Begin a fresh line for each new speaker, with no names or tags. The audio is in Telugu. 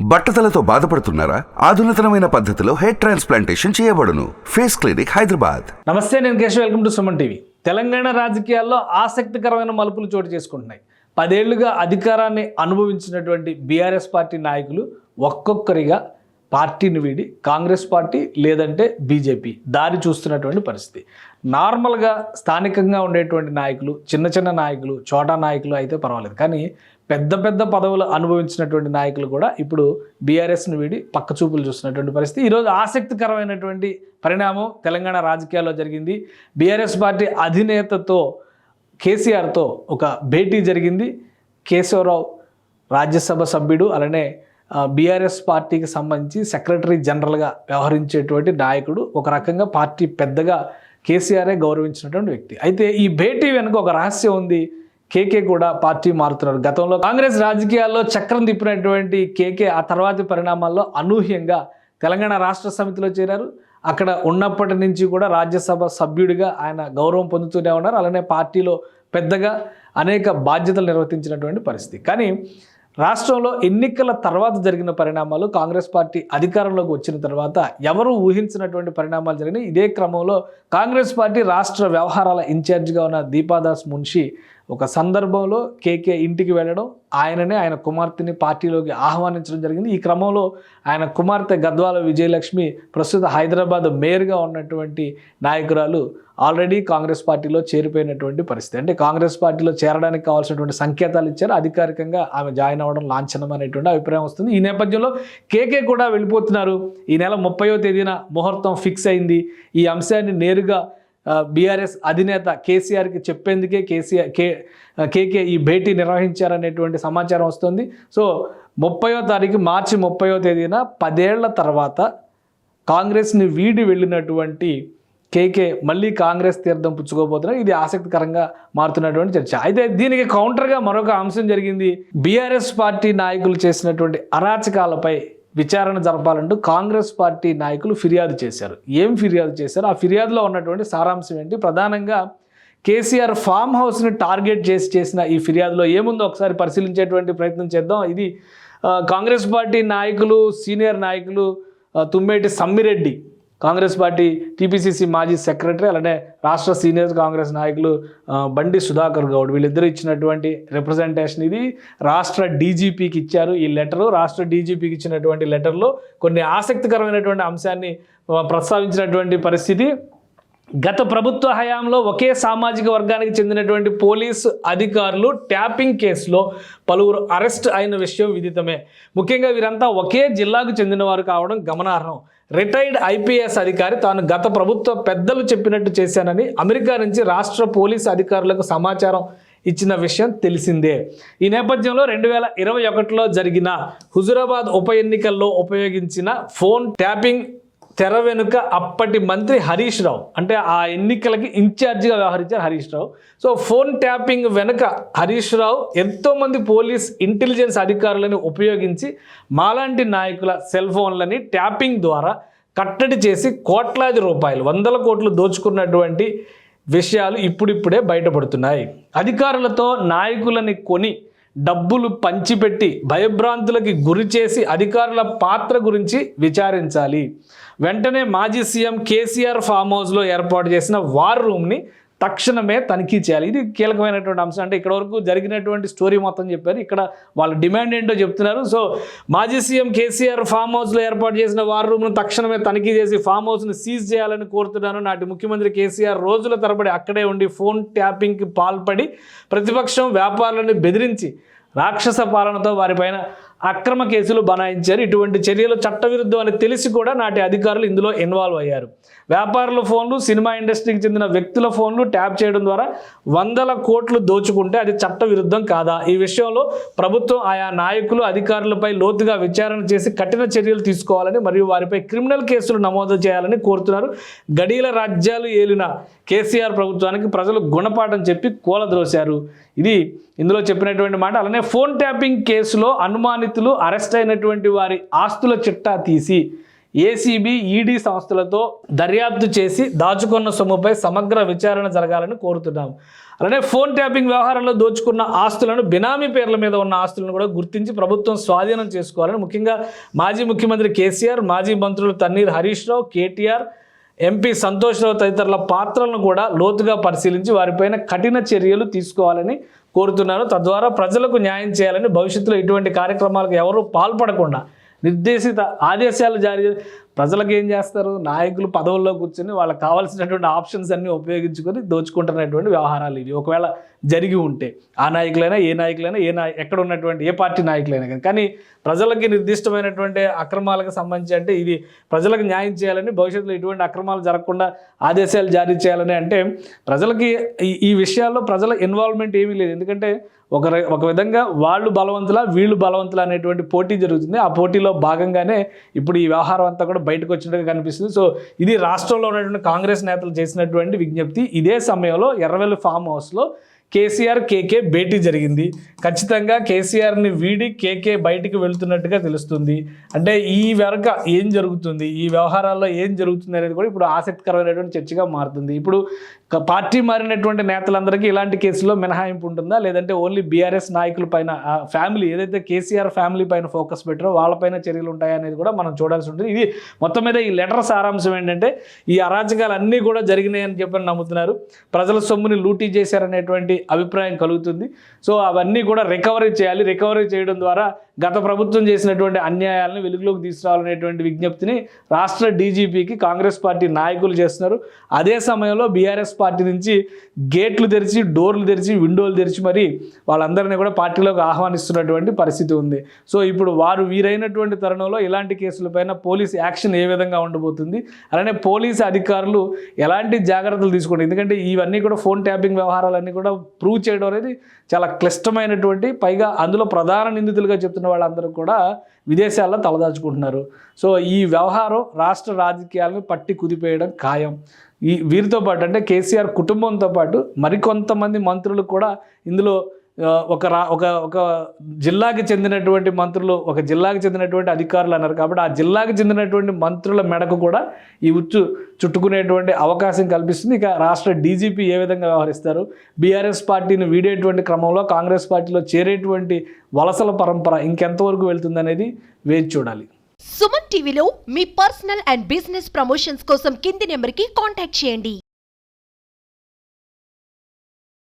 బట్టతలతో బాధపడుతున్నారా? ఆధునితనమైన పద్ధతిలో హెయిర్ ట్రాన్స్ప్లాంటేషన్ చేయబడును. Face clinic Hyderabad.
నమస్తే నేను Keshav. Welcome to Suman TV. Telangana రాజకీయాల్లో ఆసక్తికరమైన మలుపులు చోటు చేసుకుంటున్నాయి. పదేళ్ళుగా అధికారాన్ని అనుభవించినటువంటి బీఆర్ఎస్ పార్టీ నాయకులు ఒక్కొక్కరిగా పార్టీని వీడి కాంగ్రెస్ పార్టీ లేదంటే బీజేపీ దారి చూస్తున్నటువంటి పరిస్థితి. నార్మల్గా స్థానికంగా ఉండేటువంటి నాయకులు చిన్న చిన్న నాయకులు చోటా నాయకులు అయితే పర్వాలేదు. కానీ పెద్ద పెద్ద పదవులు అనుభవించినటువంటి నాయకులు కూడా ఇప్పుడు బీఆర్ఎస్ను వీడి పక్క చూపులు చూస్తున్నటువంటి పరిస్థితి. ఈరోజు ఆసక్తికరమైనటువంటి పరిణామం తెలంగాణ రాజకీయాల్లో జరిగింది. బీఆర్ఎస్ పార్టీ అధినేతతో కేసీఆర్తో ఒక భేటీ జరిగింది. కేశవరావు రాజ్యసభ సభ్యుడు అలానే బీఆర్ఎస్ పార్టీకి సంబంధించి సెక్రటరీ జనరల్గా వ్యవహరించేటువంటి నాయకుడు ఒక రకంగా పార్టీ పెద్దగా కేసీఆరే గౌరవించినటువంటి వ్యక్తి. అయితే ఈ భేటీ వెనుక ఒక రహస్యం ఉంది. కేకే కూడా పార్టీ మారుతున్నారు. గతంలో కాంగ్రెస్ రాజకీయాల్లో చక్రం తిప్పినటువంటి కేకే ఆ తర్వాతి పరిణామాల్లో అనూహ్యంగా తెలంగాణ రాష్ట్ర సమితిలో చేరారు. అక్కడ ఉన్నప్పటి నుంచి కూడా రాజ్యసభ సభ్యుడిగా ఆయన గౌరవం పొందుతూనే ఉన్నారు. అలానే పార్టీలో పెద్దగా అనేక బాధ్యతలు నిర్వర్తించినటువంటి పరిస్థితి. కానీ రాష్ట్రంలో ఎన్నికల తర్వాత జరిగిన పరిణామాలు కాంగ్రెస్ పార్టీ అధికారంలోకి వచ్చిన తర్వాత ఎవరు ఊహించినటువంటి పరిణామాలు జరిగినాయి? ఇదే క్రమంలో కాంగ్రెస్ పార్టీ రాష్ట్ర వ్యవహారాల ఇన్ఛార్జిగా ఉన్న దీపాదాస్ మున్షి ఒక సందర్భంలో కేకే ఇంటికి వెళ్ళడం ఆయననే ఆయన కుమార్తెని పార్టీలోకి ఆహ్వానించడం జరిగింది. ఈ క్రమంలో ఆయన కుమార్తె గద్వాల విజయలక్ష్మి ప్రస్తుత హైదరాబాద్ మేయర్గా ఉన్నటువంటి నాయకురాలు ఆల్రెడీ కాంగ్రెస్ పార్టీలో చేరిపోయినటువంటి పరిస్థితి. అంటే కాంగ్రెస్ పార్టీలో చేరడానికి కావాల్సినటువంటి సంకేతాలు ఇచ్చారు. అధికారికంగా ఆమె జాయిన్ అవ్వడం లాంఛనం అనేటువంటి అభిప్రాయం వస్తుంది. ఈ నేపథ్యంలో కేకే కూడా వెళ్ళిపోతున్నారు. ఈ నెల ముప్పయో తేదీన ముహూర్తం ఫిక్స్ అయింది. ఈ అంశాన్ని నేరుగా బీఆర్ఎస్ అధినేత కేసీఆర్కి చెప్పేందుకే కేసీఆర్ కే కేకే ఈ భేటీ నిర్వహించారనేటువంటి సమాచారం వస్తుంది. సో ముప్పయో తారీఖు మార్చి ముప్పయో తేదీన పదేళ్ళ తర్వాత కాంగ్రెస్ని వీడి వెళ్ళినటువంటి కేకే మళ్ళీ కాంగ్రెస్ తీర్థం పుచ్చుకోబోతున్నారు ఇది ఆసక్తికరంగా మారుతున్నటువంటి చర్చ. అయితే దీనికి కౌంటర్గా మరొక అంశం జరిగింది. బీఆర్ఎస్ పార్టీ నాయకులు చేసినటువంటి అరాచకాలపై విచారణ జరపాలంటూ కాంగ్రెస్ పార్టీ నాయకులు ఫిర్యాదు చేశారు. ఏం ఫిర్యాదు చేశారు? ఆ ఫిర్యాదులో ఉన్నటువంటి సారాంశం ఏంటి? ప్రధానంగా కేసీఆర్ ఫామ్ హౌస్ని టార్గెట్ చేసి చేసిన ఈ ఫిర్యాదులో ఏముందో ఒకసారి పరిశీలించేటువంటి ప్రయత్నం చేద్దాం. ఇది కాంగ్రెస్ పార్టీ నాయకులు సీనియర్ నాయకులు Tummeti Sammireddy congress party TPCC మాజీ సెక్రటరీ అలానే రాష్ట్ర సీనియర్ కాంగ్రెస్ నాయకులు బండి సుధాకర్ గౌడ్ వీళ్ళిద్దరూ ఇచ్చినటువంటి రిప్రజెంటేషన్ ఇది రాష్ట్ర డీజీపీకి ఇచ్చారు ఈ లెటరు. రాష్ట్ర డీజీపీకి ఇచ్చినటువంటి లెటర్లో కొన్ని ఆసక్తికరమైనటువంటి అంశాన్ని ప్రస్తావించినటువంటి పరిస్థితి. గత ప్రభుత్వ హయాంలో ఒకే సామాజిక వర్గానికి చెందినటువంటి పోలీసు అధికారులు ట్యాపింగ్ కేసులో పలువురు అరెస్ట్ అయిన విషయం విదితమే. ముఖ్యంగా వీరంతా ఒకే జిల్లాకు చెందినవారు కావడం గమనార్హం. రిటైర్డ్ ఐపీఎస్ అధికారి తాను గత ప్రభుత్వ పెద్దలు చెప్పినట్టు చేశానని అమెరికా నుంచి రాష్ట్ర పోలీసు అధికారులకు సమాచారం ఇచ్చిన విషయం తెలిసిందే. ఈ నేపథ్యంలో రెండు వేల ఇరవై ఒకటిలో జరిగిన హుజురాబాద్ ఉప ఎన్నికల్లో ఉపయోగించిన ఫోన్ ట్యాపింగ్ తెర వెనుక అప్పటి మంత్రి హరీష్ రావు. అంటే ఆ ఎన్నికలకి ఇన్ఛార్జిగా వ్యవహరించారు Harish Rao. So phone tapping వెనుక హరీష్ రావు ఎంతోమంది పోలీస్ ఇంటెలిజెన్స్ అధికారులను ఉపయోగించి మాలాంటి నాయకుల సెల్ ఫోన్లని ట్యాపింగ్ ద్వారా కట్టడి చేసి కోట్లాది రూపాయలు వందల కోట్లు దోచుకున్నటువంటి విషయాలు ఇప్పుడిప్పుడే బయటపడుతున్నాయి. అధికారులతో నాయకులని కొని డబ్బులు పంచిపెట్టి భయభ్రాంతులకి గురి చేసి అధికారుల పాత్ర గురించి విచారించాలి. వెంటనే మాజీ సీఎం కేసీఆర్ ఫామ్ హౌస్లో ఏర్పాటు చేసిన వార్ రూమ్ని తక్షణమే తనిఖీ చేయాలి. ఇది కీలకమైనటువంటి అంశం. అంటే ఇక్కడ వరకు జరిగినటువంటి స్టోరీ మొత్తం చెప్పారు. ఇక్కడ వాళ్ళ డిమాండ్ ఏంటో చెప్తున్నారు. సో మాజీ సీఎం కేసీఆర్ ఫామ్ హౌస్లో ఏర్పాటు చేసిన వార్ రూమ్ను తక్షణమే తనిఖీ చేసి ఫామ్ హౌస్ను సీజ్ చేయాలని కోరుతున్నాను. నాటి ముఖ్యమంత్రి కేసీఆర్ రోజుల తరబడి అక్కడే ఉండి ఫోన్ ట్యాపింగ్కి పాల్పడి ప్రతిపక్షం వ్యాపారులను బెదిరించి రాక్షస పాలనతో వారిపైన అక్రమ కేసులు బనాయించారు. ఇటువంటి చర్యలు చట్టవిరుద్ధం అని తెలిసి కూడా నాటి అధికారులు ఇందులో ఇన్వాల్వ్ అయ్యారు. వ్యాపారుల ఫోన్లు సినిమా ఇండస్ట్రీకి చెందిన వ్యక్తుల ఫోన్లు ట్యాప్ చేయడం ద్వారా వందల కోట్లు దోచుకుంటే అది చట్టవిరుద్ధం కాదా? ఈ విషయంలో ప్రభుత్వం ఆయా నాయకులు అధికారులపై లోతుగా విచారణ చేసి కఠిన చర్యలు తీసుకోవాలని మరియు వారిపై క్రిమినల్ కేసులు నమోదు చేయాలని కోరుతున్నారు. గడీల రాజ్యాలు ఏలిన కేసీఆర్ ప్రభుత్వానికి ప్రజలు గుణపాఠం చెప్పి కూలద్రోశారు ఇది ఇందులో చెప్పినటువంటి మాట. అలానే ఫోన్ ట్యాపింగ్ కేసులో అనుమానితులు అరెస్ట్ అయినటువంటి వారి ఆస్తుల చిట్టా తీసి ఏసీబీ ఈడీ సంస్థలతో దర్యాప్తు చేసి దాచుకున్న సొమ్ముపై సమగ్ర విచారణ జరగాలని కోరుతున్నాం అలానే ఫోన్ ట్యాపింగ్ వ్యవహారంలో దోచుకున్న ఆస్తులను బినామీ పేర్ల మీద ఉన్న ఆస్తులను కూడా గుర్తించి ప్రభుత్వం స్వాధీనం చేసుకోవాలని ముఖ్యంగా మాజీ ముఖ్యమంత్రి కేసీఆర్ మాజీ మంత్రులు తన్నీర్ హరీష్ రావు కేటీఆర్ ఎంపీ సంతోష్ రావు తదితరుల పాత్రలను కూడా లోతుగా పరిశీలించి వారిపైన కఠిన చర్యలు తీసుకోవాలని కోరుతున్నాను తద్వారా ప్రజలకు న్యాయం చేయాలని భవిష్యత్తులో ఇటువంటి కార్యక్రమాలకు ఎవరూ పాల్పడకుండా నిర్దేశిత ఆదేశాలు జారీ ప్రజలకు ఏం చేస్తారు? నాయకులు పదవుల్లో కూర్చొని వాళ్ళకి కావాల్సినటువంటి ఆప్షన్స్ అన్నీ ఉపయోగించుకొని దోచుకుంటున్నటువంటి వ్యవహారాలు ఇవి. ఒకవేళ జరిగి ఉంటే ఆ నాయకులైనా ఏ నాయకులైనా ఏ నాయ ఎక్కడ ఉన్నటువంటి ఏ పార్టీ నాయకులైనా కానీ. కానీ ప్రజలకి నిర్దిష్టమైనటువంటి అక్రమాలకు సంబంధించి అంటే ఇది ప్రజలకు న్యాయం చేయాలని భవిష్యత్తులో ఇటువంటి అక్రమాలు జరగకుండా ఆదేశాలు జారీ చేయాలని అంటే ప్రజలకి ఈ ఈ విషయాల్లో ప్రజల ఇన్వాల్వ్మెంట్ ఏమీ లేదు. ఎందుకంటే ఒక ఒక విధంగా వాళ్ళు బలవంతులా వీళ్ళు బలవంతులా అనేటువంటి పోటీ జరుగుతుంది. ఆ పోటీలో భాగంగానే ఇప్పుడు ఈ వ్యవహారం అంతా కూడా బయటకు వచ్చినట్టుగా కనిపిస్తుంది. సో ఇది రాష్ట్రంలో ఉన్నటువంటి కాంగ్రెస్ నేతలు చేసినటువంటి విజ్ఞప్తి. ఇదే సమయంలో ఎర్రవెల్లి ఫామ్ హౌస్లో కేసీఆర్ కేకే భేటీ జరిగింది. ఖచ్చితంగా కేసీఆర్ని వీడి కేకే బయటికి వెళ్తున్నట్టుగా తెలుస్తుంది. అంటే ఈ వెనక ఏం జరుగుతుంది? ఈ వ్యవహారాల్లో ఏం జరుగుతుంది అనేది కూడా ఇప్పుడు ఆసక్తికరమైనటువంటి చర్చగా మారుతుంది. ఇప్పుడు పార్టీ మారినటువంటి నేతలందరికీ ఇలాంటి కేసులో మినహాయింపు ఉంటుందా? లేదంటే ఓన్లీ బీఆర్ఎస్ నాయకుల పైన ఫ్యామిలీ ఏదైతే కేసీఆర్ ఫ్యామిలీ పైన ఫోకస్ పెట్టారో వాళ్ళపైన చర్యలు ఉంటాయా అనేది కూడా మనం చూడాల్సి ఉంటుంది. ఇది మొత్తం మీద ఈ లెటర్ సారాంశం ఏంటంటే ఈ అరాచకాలు అన్నీ కూడా జరిగినాయని చెప్పని నమ్ముతున్నారు. ప్రజల సొమ్ముని లూటీ చేశారనేటువంటి అభిప్రాయం కలుగుతుంది. సో అవన్నీ కూడా రికవరీ చేయాలి. రికవరీ చేయడం ద్వారా గత ప్రభుత్వం చేసినటువంటి అన్యాయాలను వెలుగులోకి తీసుకురావాలనేటువంటి విజ్ఞప్తిని రాష్ట్ర డీజీపీకి కాంగ్రెస్ పార్టీ నాయకులు చేస్తున్నారు. అదే సమయంలో బీఆర్ఎస్ పార్టీ నుంచి గేట్లు తెరిచి డోర్లు తెరిచి విండోలు తెరిచి మరి వాళ్ళందరినీ కూడా పార్టీలోకి ఆహ్వానిస్తున్నటువంటి పరిస్థితి ఉంది. సో ఇప్పుడు వారు వీరైనటువంటి తరుణంలో ఇలాంటి కేసులపైన పోలీస్ యాక్షన్ ఏ విధంగా ఉండబోతుంది? అలానే పోలీసు అధికారులు ఎలాంటి జాగ్రత్తలు తీసుకోండి? ఎందుకంటే ఇవన్నీ కూడా ఫోన్ ట్యాపింగ్ వ్యవహారాలన్నీ కూడా ప్రూవ్ చేయడం అనేది చాలా క్లిష్టమైనటువంటి పైగా అందులో ప్రధాన నిందితులుగా చెప్తున్న వాళ్ళందరూ కూడా విదేశాల్లో తలదాచుకుంటున్నారు. సో ఈ వ్యవహారం రాష్ట్ర రాజకీయాలను పట్టి కుదిపేయడం ఖాయం. ఈ వీరితో పాటు అంటే కేసీఆర్ కుటుంబంతో పాటు మరికొంతమంది మంత్రులు కూడా ఇందులో ఒక రా ఒక ఒక జిల్లాకి చెందినటువంటి మంత్రులు ఒక జిల్లాకి చెందినటువంటి అధికారులు అన్నారు కాబట్టి ఆ జిల్లాకి చెందినటువంటి మంత్రుల మెడకు కూడా ఈ ఉచ్చు చుట్టుకునేటువంటి అవకాశం కల్పిస్తుంది. ఇక రాష్ట్ర డీజీపీ ఏ విధంగా వ్యవహరిస్తారు? బీఆర్ఎస్ పార్టీని వీడేటువంటి క్రమంలో కాంగ్రెస్ పార్టీలో చేరేటువంటి వలసల పరంపర ఇంకెంతవరకు వెళ్తుందనేది వేచి చూడాలి.
సుమన్ టీవీలో మీ పర్సనల్ అండ్ బిజినెస్ ప్రమోషన్స్ కోసం కింది నెంబర్కి కాంటాక్ట్ చేయండి.